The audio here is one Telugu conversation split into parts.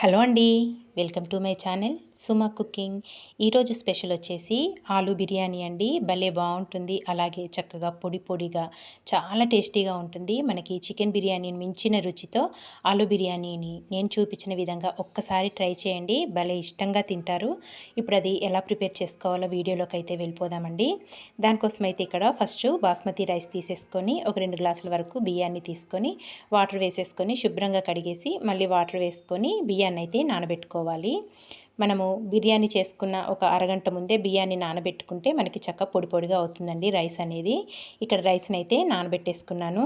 హలో అండి. Welcome to my channel Suma cooking. ఈరోజు స్పెషల్ వచ్చేసి ఆలు బిర్యానీ అండి. భలే బాగుంటుంది. అలాగే చక్కగా పొడి పొడిగా చాలా టేస్టీగా ఉంటుంది. మనకి చికెన్ బిర్యానీని మించిన రుచితో ఆలు బిర్యానీని నేను చూపించిన విధంగా ఒక్కసారి ట్రై చేయండి. భలే ఇష్టంగా తింటారు. ఇప్పుడు అది ఎలా ప్రిపేర్ చేసుకోవాలో వీడియోలోకి అయితే వెళ్ళిపోదామండి. దానికోసం అయితే ఇక్కడ ఫస్ట్ బాస్మతి రైస్ తీసేసుకొని ఒక రెండు గ్లాసుల వరకు బియ్యాన్ని తీసుకొని వాటర్ వేసేసుకొని శుభ్రంగా కడిగేసి మళ్ళీ వాటర్ వేసుకొని బియ్యాన్ని అయితే నానబెట్టుకోవాలి. మనము బిర్యానీ చేసుకున్న ఒక అరగంట ముందే బియ్యాన్ని నానబెట్టుకుంటే మనకి చక్క పొడి పొడిగా అవుతుందండి రైస్ అనేది. ఇక్కడ రైస్ని అయితే నానబెట్టేసుకున్నాను.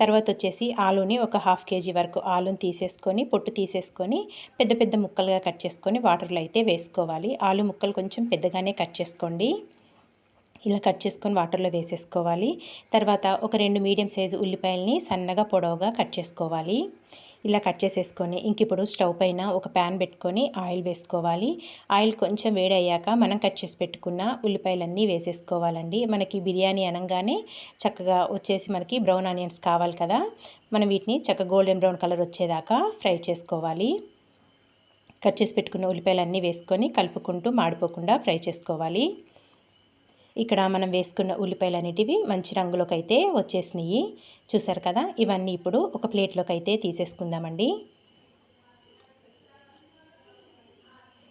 తర్వాత వచ్చేసి ఆలుని ఒక హాఫ్ కేజీ వరకు ఆలుని తీసేసుకొని పొట్టు తీసేసుకొని పెద్ద పెద్ద ముక్కలుగా కట్ చేసుకొని వాటర్లో అయితే వేసుకోవాలి. ఆలు ముక్కలు కొంచెం పెద్దగానే కట్ చేసుకోండి. ఇలా కట్ చేసుకొని వాటర్లో వేసేసుకోవాలి. తర్వాత ఒక రెండు మీడియం సైజు ఉల్లిపాయలని సన్నగా పొడవుగా కట్ చేసుకోవాలి. ఇలా కట్ చేసేసుకొని ఇంక ఇప్పుడు స్టవ్ పైన ఒక ప్యాన్ పెట్టుకొని ఆయిల్ వేసుకోవాలి. ఆయిల్ కొంచెం వేడయ్యాక మనం కట్ చేసి పెట్టుకున్న ఉల్లిపాయలన్నీ వేసేసుకోవాలండి. మనకి బిర్యానీ అనగానే చక్కగా వచ్చేసి మనకి బ్రౌన్ ఆనియన్స్ కావాలి కదా. మనం వీటిని చక్కగా గోల్డెన్ బ్రౌన్ కలర్ వచ్చేదాకా ఫ్రై చేసుకోవాలి. కట్ చేసి పెట్టుకున్న ఉల్లిపాయలన్నీ వేసుకొని కలుపుకుంటూ మాడిపోకుండా ఫ్రై చేసుకోవాలి. ఇక్కడ మనం వేసుకున్న ఉల్లిపాయలు అనేటివి మంచి రంగులోకి అయితే వచ్చేసినాయి. చూసారు కదా? ఇవన్నీ ఇప్పుడు ఒక ప్లేట్లోకి అయితే తీసేసుకుందామండి.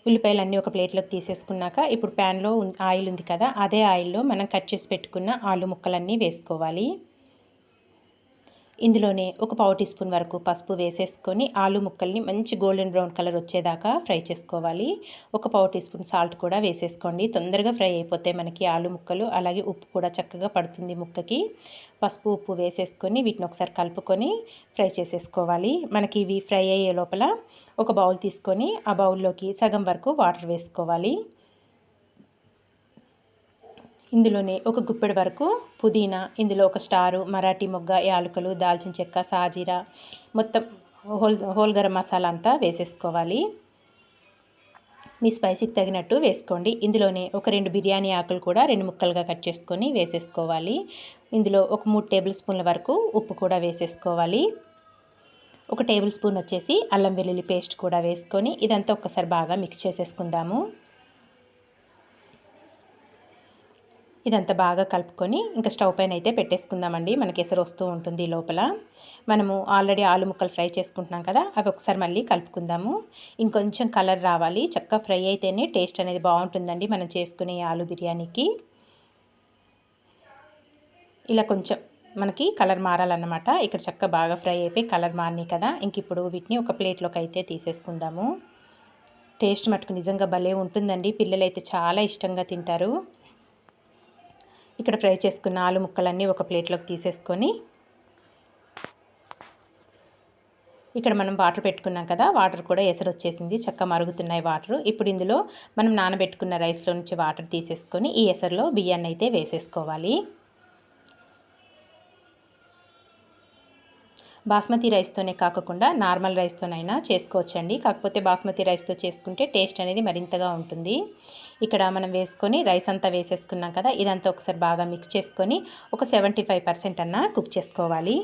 ఉల్లిపాయలు అన్నీ ఒక ప్లేట్లోకి తీసేసుకున్నాక ఇప్పుడు ప్యాన్లో ఆయిల్ ఉంది కదా? అదే ఆయిల్లో మనం కట్ చేసి పెట్టుకున్న ఆలు ముక్కలన్నీ వేసుకోవాలి. ఇందులోనే ఒక పావు టీ స్పూన్ వరకు పసుపు వేసేసుకొని ఆలు ముక్కల్ని మంచి గోల్డెన్ బ్రౌన్ కలర్ వచ్చేదాకా ఫ్రై చేసుకోవాలి. ఒక పావు టీ స్పూన్ సాల్ట్ కూడా వేసేసుకోండి. తొందరగా ఫ్రై అయిపోతే మనకి ఆలు ముక్కలు అలాగే ఉప్పు కూడా చక్కగా పడుతుంది ముక్కకి. పసుపు ఉప్పు వేసేసుకొని వీటిని ఒకసారి కలుపుకొని ఫ్రై చేసేసుకోవాలి. మనకి ఇవి ఫ్రై అయ్యే లోపల ఒక బౌల్ తీసుకొని ఆ బౌల్లోకి సగం వరకు వాటర్ వేసుకోవాలి. ఇందులోనే ఒక గుప్పెడు వరకు పుదీనా ఇందులో ఒక స్టారు మరాఠీ మొగ్గ యాలకులు దాల్చిన చెక్క సాజీరా మొత్తం హోల్ హోల్ గరం మసాలా అంతా వేసేసుకోవాలి. మీ స్పైసీకి తగినట్టు వేసుకోండి. ఇందులోనే ఒక రెండు బిర్యానీ ఆకులు కూడా రెండు ముక్కలుగా కట్ చేసుకొని వేసేసుకోవాలి. ఇందులో ఒక మూడు టేబుల్ స్పూన్ల వరకు ఉప్పు కూడా వేసేసుకోవాలి. ఒక టేబుల్ స్పూన్ వచ్చేసి అల్లం వెల్లుల్లి పేస్ట్ కూడా వేసుకొని ఇదంతా ఒక్కసారి బాగా మిక్స్ చేసేసుకుందాము. ఇదంతా బాగా కలుపుకొని ఇంకా స్టవ్ పైన అయితే పెట్టేసుకుందామండి. మనకి ఎసరు వస్తూ ఉంటుంది లోపల. మనము ఆల్రెడీ ఆలు ముక్కలు ఫ్రై చేసుకుంటున్నాం కదా అవి ఒకసారి మళ్ళీ కలుపుకుందాము. ఇంకొంచెం కలర్ రావాలి. చక్కగా ఫ్రై అయితేనే టేస్ట్ అనేది బాగుంటుందండి మనం చేసుకునే ఆలు బిర్యానీకి. ఇలా కొంచెం మనకి కలర్ మారాలన్నమాట. ఇక్కడ చక్క బాగా ఫ్రై అయిపోయి కలర్ మారినాయి కదా ఇంక ఇప్పుడు వీటిని ఒక ప్లేట్లోకి అయితే తీసేసుకుందాము. టేస్ట్ మటుకు నిజంగా భలే ఉంటుందండి. పిల్లలైతే చాలా ఇష్టంగా తింటారు. ఇక్కడ ఫ్రై చేసుకున్న ఆలు ముక్కలన్నీ ఒక ప్లేట్లోకి తీసేసుకొని ఇక్కడ మనం వాటర్ పెట్టుకున్నాం కదా వాటర్ కూడా ఎసరు వచ్చేసింది చక్క మరుగుతున్నాయి వాటర్. ఇప్పుడు ఇందులో మనం నానబెట్టుకున్న రైస్లో నుంచి వాటర్ తీసేసుకొని ఈ ఎసరులో బియ్యాన్ని అయితే వేసేసుకోవాలి. బాస్మతి రైస్తోనే కాకుండా నార్మల్ రైస్తోనైనా చేసుకోవచ్చండి. కాకపోతే బాస్మతి రైస్తో చేసుకుంటే టేస్ట్ అనేది మరింతగా ఉంటుంది. ఇక్కడ మనం వేసుకొని రైస్ అంతా వేసేసుకున్నాం కదా ఇదంతా ఒకసారి బాగా మిక్స్ చేసుకొని ఒక సెవెంటీ ఫైవ్ పర్సెంట్ అన్న కుక్ చేసుకోవాలి.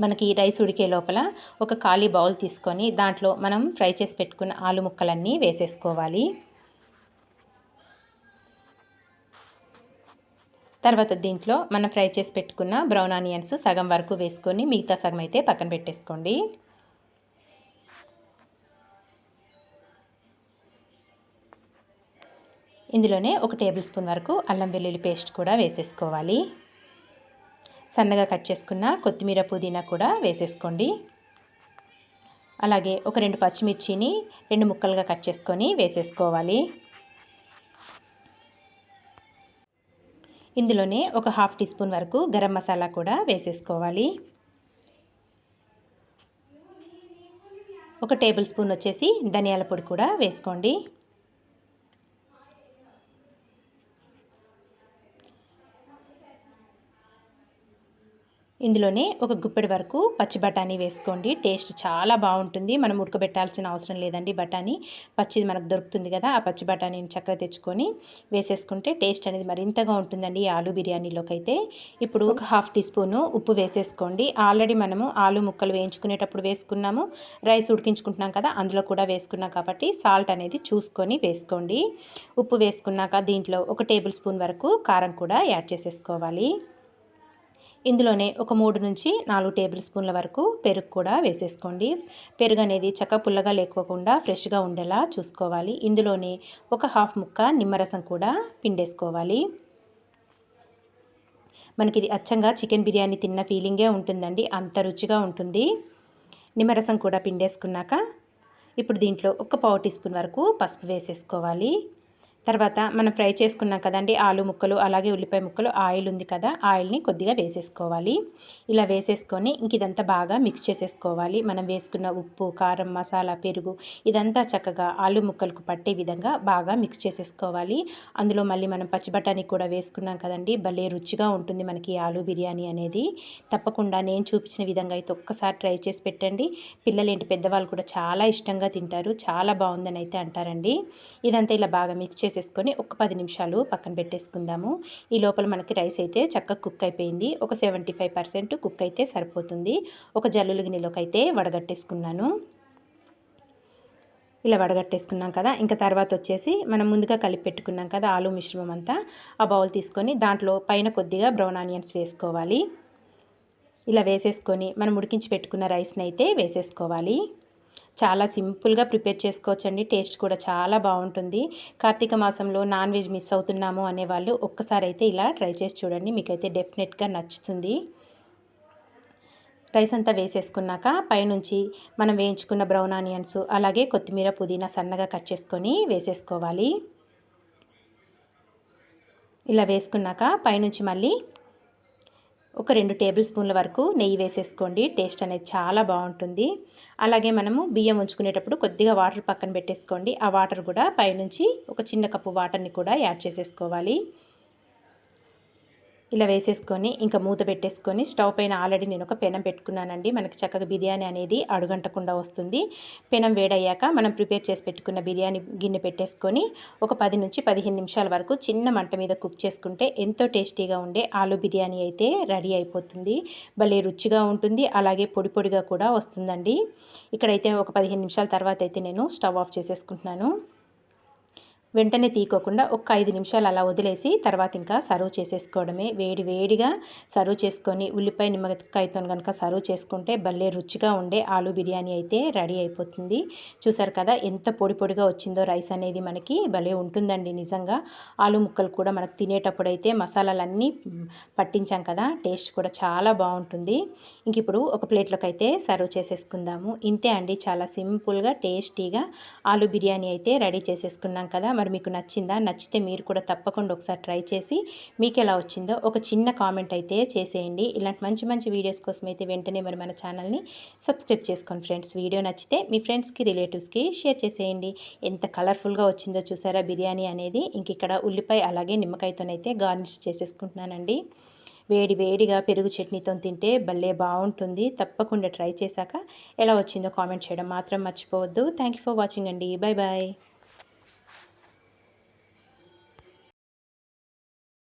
మనకి రైస్ ఉడికే లోపల ఒక ఖాళీ బౌల్ తీసుకొని దాంట్లో మనం ఫ్రై చేసి పెట్టుకున్న ఆలు ముక్కలన్నీ వేసేసుకోవాలి. తర్వాత దీంట్లో మనం ఫ్రై చేసి పెట్టుకున్న బ్రౌన్ ఆనియన్స్ సగం వరకు వేసుకొని మిగతా సగం అయితే పక్కన పెట్టేసుకోండి. ఇందులోనే ఒక టేబుల్ స్పూన్ వరకు అల్లం వెల్లుల్లి పేస్ట్ కూడా వేసేసుకోవాలి. సన్నగా కట్ చేసుకున్న కొత్తిమీర పుదీనా కూడా వేసేసుకోండి. అలాగే ఒక రెండు పచ్చిమిర్చిని రెండు ముక్కలుగా కట్ చేసుకొని వేసేసుకోవాలి. ఇందులోనే ఒక హాఫ్ టీ స్పూన్ వరకు గరం మసాలా కూడా వేసేసుకోవాలి. ఒక టేబుల్ స్పూన్ వచ్చేసి ధనియాల పొడి కూడా వేసుకోండి. ఇందులోనే ఒక గుప్పెడి వరకు పచ్చి బఠానీ వేసుకోండి. టేస్ట్ చాలా బాగుంటుంది. మనం ఉడకబెట్టాల్సిన అవసరం లేదండి బఠానీ. పచ్చిది మనకు దొరుకుతుంది కదా ఆ పచ్చి బఠానీని చక్కగా తెచ్చుకొని వేసేసుకుంటే టేస్ట్ అనేది మరింతగా ఉంటుందండి ఈ ఆలు బిర్యానీలోకి అయితే ఇప్పుడు ఒక హాఫ్ టీ స్పూను ఉప్పు వేసేసుకోండి. ఆల్రెడీ మనము ఆలు ముక్కలు వేయించుకునేటప్పుడు వేసుకున్నాము. రైస్ ఉడికించుకుంటున్నాం కదా అందులో కూడా వేసుకున్నాం కాబట్టి సాల్ట్ అనేది చూసుకొని వేసుకోండి. ఉప్పు వేసుకున్నాక దీంట్లో ఒక టేబుల్ స్పూన్ వరకు కారం కూడా యాడ్ చేసేసుకోవాలి. ఇందులోనే ఒక మూడు నుంచి నాలుగు టేబుల్ స్పూన్ల వరకు పెరుగు కూడా వేసేసుకోండి. పెరుగు అనేది చక్క పుల్లగా లేకోకుండా ఫ్రెష్గా ఉండేలా చూసుకోవాలి. ఇందులోనే ఒక హాఫ్ ముక్క నిమ్మరసం కూడా పిండేసుకోవాలి. మనకి ఇది అచ్చంగా చికెన్ బిర్యానీ తిన్న ఫీలింగే ఉంటుందండి. అంత రుచిగా ఉంటుంది. నిమ్మరసం కూడా పిండేసుకున్నాక ఇప్పుడు దీంట్లో ఒక పావు టీ స్పూన్ వరకు పసుపు వేసేసుకోవాలి. తర్వాత మనం ఫ్రై చేసుకున్నాం కదండి ఆలు ముక్కలు అలాగే ఉల్లిపాయ ముక్కలు ఆయిల్ ఉంది కదా ఆయిల్ని కొద్దిగా వేసేసుకోవాలి. ఇలా వేసేసుకొని ఇంక ఇదంతా బాగా మిక్స్ చేసేసుకోవాలి. మనం వేసుకున్న ఉప్పు కారం మసాలా పెరుగు ఇదంతా చక్కగా ఆలు ముక్కలకు పట్టే విధంగా బాగా మిక్స్ చేసేసుకోవాలి. అందులో మళ్ళీ మనం పచ్చి బఠానీ కూడా వేసుకున్నాం కదండి భలే రుచిగా ఉంటుంది మనకి ఆలు బిర్యానీ అనేది. తప్పకుండా నేను చూపించిన విధంగా అయితే ఒక్కసారి ట్రై చేసి పెట్టండి. పిల్లలు ఏంటి పెద్దవాళ్ళు కూడా చాలా ఇష్టంగా తింటారు చాలా బాగుందని అయితే అంటారండి. ఇదంతా ఇలా బాగా మిక్స్ చేసి చేసేసుకొని ఒక పది నిమిషాలు పక్కన పెట్టేసుకుందాము. ఈ లోపల మనకి రైస్ అయితే చక్కగా కుక్ అయిపోయింది. ఒక సెవెంటీ ఫైవ్ పర్సెంట్ కుక్ అయితే సరిపోతుంది. ఒక జల్లులు గిన్నెలోకి అయితే వడగట్టేసుకున్నాను. ఇలా వడగట్టేసుకున్నాం కదా. ఇంకా తర్వాత వచ్చేసి మనం ముందుగా కలిపి పెట్టుకున్నాం కదా ఆలు మిశ్రమం అంతా. ఆ బౌల్ తీసుకొని దాంట్లో పైన కొద్దిగా బ్రౌన్ ఆనియన్స్ వేసుకోవాలి. ఇలా వేసేసుకొని మనం ఉడికించి పెట్టుకున్న రైస్ని అయితే వేసేసుకోవాలి. చాలా సింపుల్గా ప్రిపేర్ చేసుకోవచ్చండి. టేస్ట్ కూడా చాలా బాగుంటుంది. కార్తీక మాసంలో నాన్ వెజ్ మిస్ అవుతున్నాము అనేవాళ్ళు ఒక్కసారి అయితే ఇలా ట్రై చేసి చూడండి. మీకైతే డెఫినెట్గా నచ్చుతుంది. రైస్ అంతా వేసేసుకున్నాక పైనుంచి మనం వేయించుకున్న బ్రౌన్ ఆనియన్స్ అలాగే కొత్తిమీర పుదీనా సన్నగా కట్ చేసుకొని వేసేసుకోవాలి. ఇలా వేసుకున్నాక పైనుంచి మళ్ళీ ఒక రెండు టేబుల్ స్పూన్ల వరకు నెయ్యి వేసేసుకోండి. టేస్ట్ అనేది చాలా బాగుంటుంది. అలాగే మనము బియ్యం ఉంచుకునేటప్పుడు కొద్దిగా వాటర్ పక్కన పెట్టేసుకోండి. ఆ వాటర్ కూడా పైనుంచి ఒక చిన్న కప్పు వాటర్ని కూడా యాడ్ చేసేసుకోవాలి. ఇలా వేసేసుకొని ఇంకా మూత పెట్టేసుకొని స్టవ్ పైన ఆల్రెడీ నేను ఒక పెనం పెట్టుకున్నానండి. మనకి చక్కగా బిర్యానీ అనేది అడుగంటకుండా వస్తుంది. పెనం వేడయ్యాక మనం ప్రిపేర్ చేసి పెట్టుకున్న బిర్యానీ గిన్నె పెట్టేసుకొని ఒక పది నుంచి పదిహేను నిమిషాల వరకు చిన్న మంట మీద కుక్ చేసుకుంటే ఎంతో టేస్టీగా ఉండే ఆలు బిర్యానీ అయితే రెడీ అయిపోతుంది. భలే రుచిగా ఉంటుంది. అలాగే పొడి పొడిగా కూడా వస్తుందండి. ఇక్కడైతే ఒక పదిహేను నిమిషాల తర్వాత అయితే నేను స్టవ్ ఆఫ్ చేసేసుకుంటున్నాను. వెంటనే తీకోకుండా ఒక ఐదు నిమిషాలు అలా వదిలేసి తర్వాత ఇంకా సర్వ్ చేసేసుకోవడమే. వేడి వేడిగా సర్వ్ చేసుకొని ఉల్లిపాయ నిమ్మకాయతో కనుక సర్వ్ చేసుకుంటే భలే రుచిగా ఉండే ఆలు బిర్యానీ అయితే రెడీ అయిపోతుంది. చూసారు కదా ఎంత పొడి పొడిగా వచ్చిందో రైస్ అనేది మనకి భలే ఉంటుందండి నిజంగా. ఆలు ముక్కలు కూడా మనకు తినేటప్పుడు అయితే మసాలాలన్నీ పట్టించాం కదా టేస్ట్ కూడా చాలా బాగుంటుంది. ఇంక ఇప్పుడు ఒక ప్లేట్లోకి అయితే సర్వ్ చేసేసుకుందాము. ఇంతే అండి చాలా సింపుల్గా టేస్టీగా ఆలు బిర్యానీ అయితే రెడీ చేసేసుకున్నాం కదా. మరి మీకు నచ్చిందా? నచ్చితే మీరు కూడా తప్పకుండా ఒకసారి ట్రై చేసి మీకు ఎలా వచ్చిందో ఒక చిన్న కామెంట్ అయితే చేసేయండి. ఇలాంటి మంచి మంచి వీడియోస్ కోసం అయితే వెంటనే మరి మన ఛానల్ని సబ్స్క్రైబ్ చేసుకోండి ఫ్రెండ్స్. వీడియో నచ్చితే మీ ఫ్రెండ్స్కి రిలేటివ్స్కి షేర్ చేసేయండి. ఎంత కలర్ఫుల్గా వచ్చిందో చూసారా? బిర్యానీ అనేది ఇంక ఇక్కడ ఉల్లిపాయ అలాగే నిమ్మకాయతోనైతే గార్నిష్ చేసేసుకుంటున్నానండి. వేడి వేడిగా పెరుగు చట్నీతో తింటే భలే బాగుంటుంది. తప్పకుండా ట్రై చేశాక ఎలా వచ్చిందో కామెంట్ చేయడం మాత్రం మర్చిపోవద్దు. థ్యాంక్ ఫర్ వాచింగ్ అండి. Bye bye